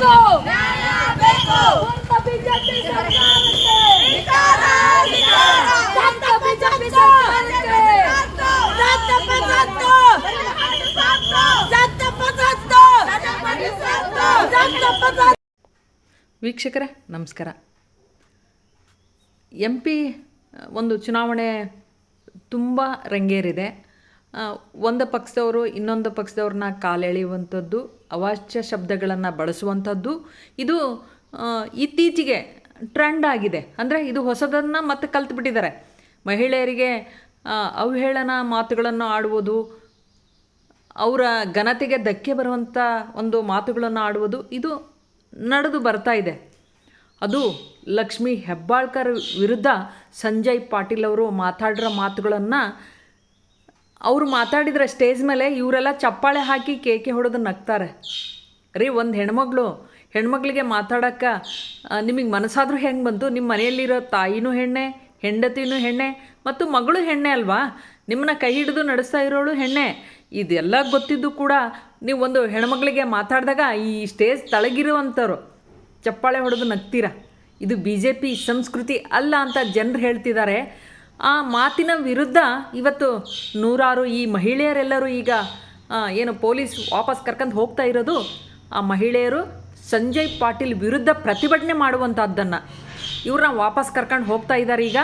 ಬೇಕು. BJP BJP ವೀಕ್ಷಕರೇ ನಮಸ್ಕಾರ. ಎಂ ಪಿ ಒಂದು ಚುನಾವಣೆ ತುಂಬ ರಂಗೇರಿದೆ. ಒಂದು ಪಕ್ಷದವರು, ಇನ್ನೊಂದು ಪಕ್ಷದವ್ರನ್ನ ಕಾಲೆಳೆಯುವಂಥದ್ದು, ಅವಾಚ್ಯ ಶಬ್ದಗಳನ್ನು ಬಳಸುವಂಥದ್ದು, ಇದು ಇತ್ತೀಚೆಗೆ ಟ್ರೆಂಡ್ ಆಗಿದೆ. ಅಂದರೆ ಇದು ಹೊಸದನ್ನು ಮತ್ತೆ ಕಲ್ತುಬಿಟ್ಟಿದ್ದಾರೆ. ಮಹಿಳೆಯರಿಗೆ ಅವಹೇಳನ ಮಾತುಗಳನ್ನು ಆಡುವುದು, ಅವರ ಘನತೆಗೆ ಧಕ್ಕೆ ಬರುವಂಥ ಒಂದು ಮಾತುಗಳನ್ನು ಆಡುವುದು, ಇದು ನಡೆದು ಬರ್ತಾ ಇದೆ. ಅದು ಲಕ್ಷ್ಮಿ ಹೆಬ್ಬಾಳ್ಕರ್ ವಿರುದ್ಧ ಸಂಜಯ್ ಪಾಟೀಲ್ ಅವರು ಮಾತಾಡಿರೋ ಮಾತುಗಳನ್ನು ಅವರು ಮಾತಾಡಿದ್ರೆ ಸ್ಟೇಜ್ ಮೇಲೆ ಇವರೆಲ್ಲ ಚಪ್ಪಾಳೆ ಹಾಕಿ ಕೇಕೆ ಹೊಡೆದು ನಗ್ತಾರೆ. ರೀ, ಒಂದು ಹೆಣ್ಮಗಳು, ಹೆಣ್ಮಗಳಿಗೆ ಮಾತಾಡೋಕ್ಕೆ ನಿಮಗೆ ಮನಸ್ಸಾದರೂ ಹೆಂಗೆ ಬಂತು? ನಿಮ್ಮ ಮನೆಯಲ್ಲಿರೋ ತಾಯಿನೂ ಹೆಣ್ಣೆ, ಹೆಂಡತಿನೂ ಹೆಣ್ಣೆ ಮತ್ತು ಮಗಳು ಹೆಣ್ಣೆ ಅಲ್ವಾ? ನಿಮ್ಮನ್ನ ಕೈ ಹಿಡಿದು ನಡೆಸ್ತಾ ಇರೋಳು ಹೆಣ್ಣೆ. ಇದೆಲ್ಲ ಗೊತ್ತಿದ್ದು ಕೂಡ ನೀವು ಒಂದು ಹೆಣ್ಮಗಳಿಗೆ ಮಾತಾಡಿದಾಗ ಈ ಸ್ಟೇಜ್ ತಳಗಿರುವಂಥವ್ರು. ಚಪ್ಪಾಳೆ ಹೊಡೆದು ನಗ್ತೀರ? ಇದು ಬಿ ಜೆ ಪಿ ಸಂಸ್ಕೃತಿ ಅಲ್ಲ ಅಂತ ಜನರು ಹೇಳ್ತಿದ್ದಾರೆ. ಆ ಮಾತಿನ ವಿರುದ್ಧ ಇವತ್ತು ನೂರಾರು ಈ ಮಹಿಳೆಯರೆಲ್ಲರೂ ಈಗ ಏನು ಪೊಲೀಸ್ ವಾಪಸ್ ಕರ್ಕೊಂಡು ಹೋಗ್ತಾ ಇರೋದು, ಆ ಮಹಿಳೆಯರು ಸಂಜಯ್ ಪಾಟೀಲ್ ವಿರುದ್ಧ ಪ್ರತಿಭಟನೆ ಮಾಡುವಂಥದ್ದನ್ನು ಇವ್ರನ್ನ ವಾಪಸ್ ಕರ್ಕೊಂಡು ಹೋಗ್ತಾ ಇದ್ದಾರೆ ಈಗ.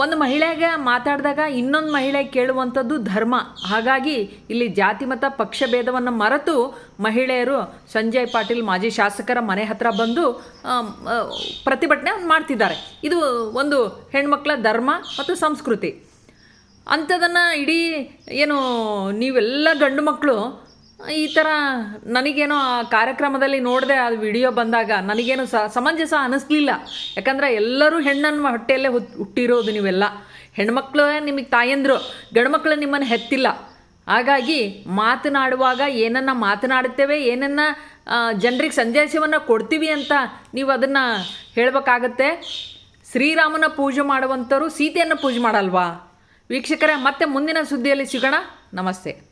ಒಂದು ಮಹಿಳೆಗೆ ಮಾತಾಡಿದಾಗ ಇನ್ನೊಂದು ಮಹಿಳೆ ಕೇಳುವಂಥದ್ದು ಧರ್ಮ. ಹಾಗಾಗಿ ಇಲ್ಲಿ ಜಾತಿ ಮತ ಪಕ್ಷ ಭೇದವನ್ನು ಮರೆತು ಮಹಿಳೆಯರು ಸಂಜಯ್ ಪಾಟೀಲ್ ಮಾಜಿ ಶಾಸಕರ ಮನೆ ಹತ್ರ ಬಂದು ಪ್ರತಿಭಟನೆ ಮಾಡ್ತಿದ್ದಾರೆ. ಇದು ಒಂದು ಹೆಣ್ಮಕ್ಳ ಧರ್ಮ ಮತ್ತು ಸಂಸ್ಕೃತಿ. ಅಂಥದನ್ನು ಇಡೀ ಏನು ನೀವೆಲ್ಲ ಗಂಡು ಮಕ್ಕಳು ಈ ಥರ ನನಗೇನೋ ಆ ಕಾರ್ಯಕ್ರಮದಲ್ಲಿ ನೋಡಿದೆ ಅದು ವಿಡಿಯೋ ಬಂದಾಗ ನನಗೇನು ಸ ಸಮಂಜಸ ಅನ್ನಿಸ್ಲಿಲ್ಲ ಯಾಕಂದರೆ ಎಲ್ಲರೂ ಹೆಣ್ಣನ್ನು ಹೊಟ್ಟೆಯಲ್ಲೇ ಹುಟ್ ಹುಟ್ಟಿರೋದು ನೀವೆಲ್ಲ. ಹೆಣ್ಮಕ್ಳು ನಿಮಗೆ ತಾಯಂದರು, ಗಂಡ್ಮಕ್ಳು ನಿಮ್ಮನ್ನು ಹೆತ್ತಿಲ್ಲ. ಹಾಗಾಗಿ ಮಾತನಾಡುವಾಗ ಏನನ್ನ ಮಾತನಾಡುತ್ತೇವೆ, ಏನನ್ನ ಜನರಿಗೆ ಸಂದೇಶವನ್ನು ಕೊಡ್ತೀವಿ ಅಂತ ನೀವು ಅದನ್ನು ಹೇಳಬೇಕಾಗತ್ತೆ. ಶ್ರೀರಾಮನ ಪೂಜೆ ಮಾಡುವಂಥವ್ರು ಸೀತೆಯನ್ನು ಪೂಜೆ ಮಾಡಲ್ವಾ? ವೀಕ್ಷಕರೇ, ಮತ್ತೆ ಮುಂದಿನ ಸುದ್ದಿಯಲ್ಲಿ ಸಿಗೋಣ. ನಮಸ್ತೆ.